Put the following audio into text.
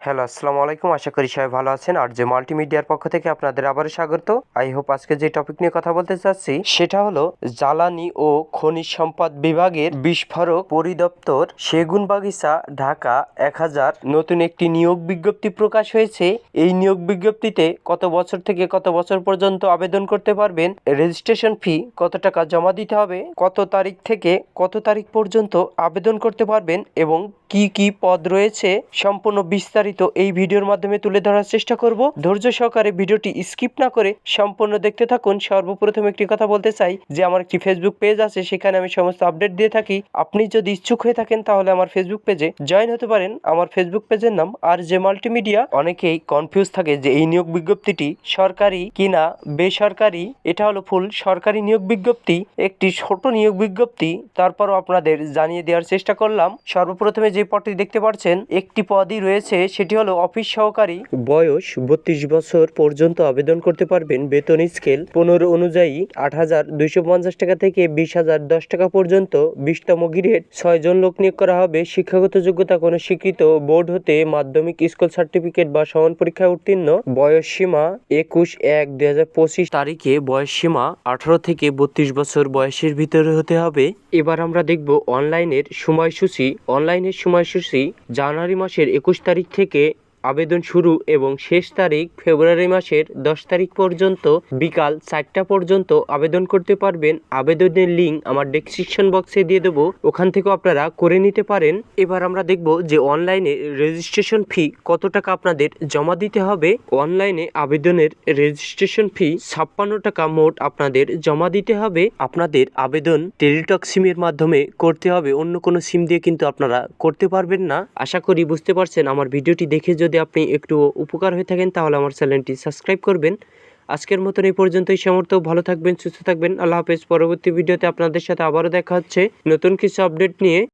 Hello, আসসালামু আলাইকুম। আশা করি সবাই ভালো আছেন। আর যে মাল্টিমিডিয়ার পক্ষ থেকে আপনাদের আবারও স্বাগত। আই হোপ আজকে যে টপিক নিয়ে কথা বলতে চাচ্ছি, সেটা হলো জ্বালানি ও খনিজ সম্পদ বিভাগের বিস্ফোরক পরিদপ্তর সেগুন বাগিচা ঢাকা, এক হাজার। নতুন একটি নিয়োগ বিজ্ঞপ্তি প্রকাশ হয়েছে। এই নিয়োগ বিজ্ঞপ্তিতে কত বছর থেকে কত বছর পর্যন্ত আবেদন করতে পারবেন? রেজিস্ট্রেশন ফি কত টাকা জমা দিতে হবে? কত তারিখ থেকে কত তারিখ পর্যন্ত আবেদন করতে পারবেন? এবং কি কি পদ রয়েছে সম্পূর্ণ বিস্তারিত এই ভিডিওর মাধ্যমে তুলে ধরার চেষ্টা করব। ধৈর্য সহকারে ভিডিওটি স্কিপ না করে সম্পূর্ণ দেখতে থাকুন। সর্বপ্রথম একটি কথা বলতে চাই যে আমার একটি ফেসবুক পেজ আছে, সেখানে আমি সমস্ত আপডেট দিয়ে থাকি। আপনি যদি ইচ্ছুক হয়ে থাকেন তাহলে আমার ফেসবুক পেজে জয়েন হতে পারেন। আমার ফেসবুক পেজের নাম আর যে মাল্টিমিডিয়া অনেকেই কনফিউজ থাকে যে এই নিয়োগ বিজ্ঞপ্তিটি সরকারি কিনা, বেসরকারি? এটা হলো ফুল সরকারি নিয়োগ বিজ্ঞপ্তি। একটি ছোট নিয়োগ বিজ্ঞপ্তি। তারপরও আপনাদের জানিয়ে দেওয়ার চেষ্টা করলাম। সর্বপ্রথমে যে পদটি দেখতে পাচ্ছেন, একটি পদই রয়েছে, সেটি হলো অফিস সহকারী। বয়স বত্রিশ বছর পর্যন্ত আবেদন করতে পারবেন বেতন স্কেল পনেরো অনুযায়ী আট হাজার দুইশো পঞ্চাশ টাকা থেকে বিশ হাজার দশ টাকা পর্যন্ত। বিশতম গ্রেড। ছয় জন লোক নিয়োগ করা হবে। শিক্ষাগত যোগ্যতা কোনো স্বীকৃত বোর্ড হতে মাধ্যমিক স্কুল সার্টিফিকেট বা সমান পরীক্ষায় উত্তীর্ণ। বয়স সীমা একুশ এক দুই হাজার পঁচিশ তারিখে। বয়স সীমা আঠারো থেকে বত্রিশ বছর বয়সের ভিতরে হতে হবে। এবার আমরা দেখব অনলাইনের সময়সূচি। অনলাইনের সময়সূচি জানুয়ারি মাসের একুশ তারিখ থেকে আবেদন শুরু এবং শেষ তারিখ ফেব্রুয়ারি মাসের দশ তারিখ পর্যন্ত বিকাল চারটা পর্যন্ত আবেদন করতে পারবেন। আবেদনের লিঙ্ক আমার ডেসক্রিপশন বক্সে দিয়ে দেবো। ওখান থেকেও আপনারা করে নিতে পারেন। এবার আমরা দেখব যে অনলাইনে রেজিস্ট্রেশন ফি কত টাকা আপনাদের জমা দিতে হবে। অনলাইনে আবেদনের রেজিস্ট্রেশন ফি ছাপ্পান্ন টাকা মোট আপনাদের জমা দিতে হবে। আপনাদের আবেদন টেলিটক সিমের মাধ্যমে করতে হবে। অন্য কোনো সিম দিয়ে কিন্তু আপনারা করতে পারবেন না। আশা করি বুঝতে পারছেন আমার ভিডিওটি দেখে যদি আপনি একটু উপকার হয়ে থাকেন, তাহলে আমার চ্যানেলটি সাবস্ক্রাইব করবেন। আজকের মতন এই পর্যন্তই। সমর্থ ভালো থাকবেন, সুস্থ থাকবেন। আল্লাহ হাফেজ। পরবর্তী ভিডিওতে আপনাদের সাথে আবারও দেখা হচ্ছে নতুন কিছু আপডেট নিয়ে।